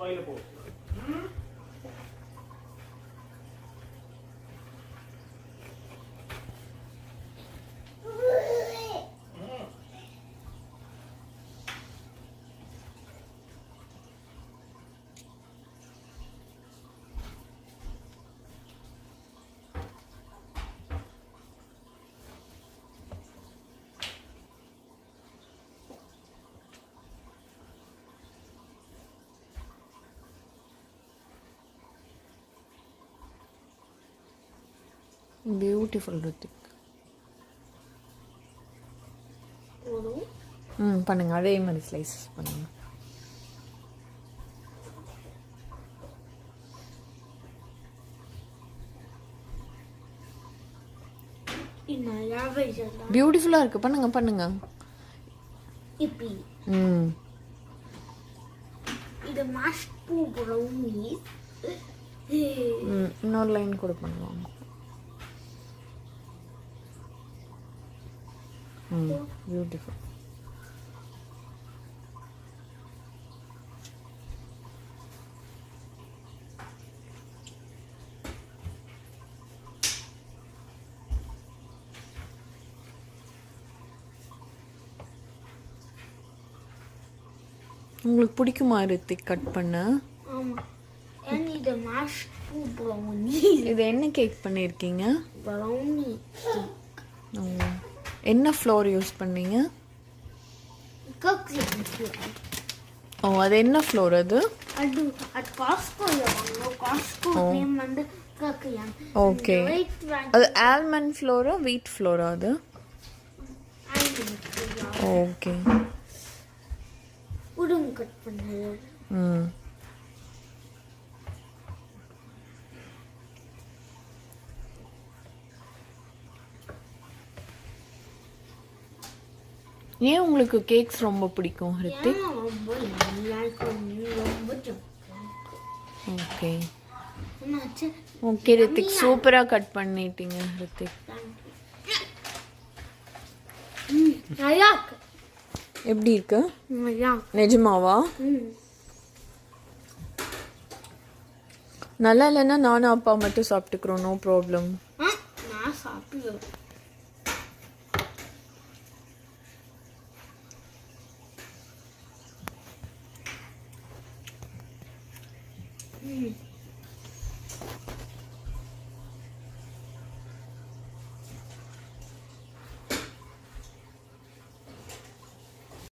வாயில போ பியூட்டிஃபுல் ருத்திக் ம் பண்ணுங்க. அதே மாதிரி ஸ்லைஸ் பண்ணுங்க. நல்லா வச்சிடலாம் பியூட்டிஃபுல்லாக இருக்கு. பண்ணுங்க பண்ணுங்க. ம். இது மாஷ் பூ ப்ரௌனி ம் இன்னொரு லைன் கூட பண்ணுவாங்க பியூட்டிஃபுல் உங்களுக்கு பிடிக்குமா ரித்திக் கட் பண்ண? இது என்ன கேக் பண்ணியிருக்கீங்க? ப்ரௌனி. என்ன ஃப்ளோர் யூஸ் பண்ணீங்க? ஓ அது என்ன ஃப்ளோர் அது? அது அது காஸ்கோல காஸ்கோ நேம் வந்து கக்லிங் ஓகே அது ஆல்மண்ட் ஃப்ளோரா வீட் ஃப்ளோரா அது? ஓகே உடுங்க கட் பண்ணது ம் ஏன் உங்களுக்கு கேக்ஸ் ரொம்ப பிடிக்கும் ஹிருத்திக்? ஓகே ஓகே ரித்திக் சூப்பராக கட் பண்ணிட்டீங்க ஹிருத்திக். எப்படி இருக்கு? நிஜமாவா? நல்லா இல்லைன்னா நானும் அப்பா மட்டும் சாப்பிட்டுக்கிறோம் நோ ப்ராப்ளம் நான் சாப்பிடுவேன் Hmm.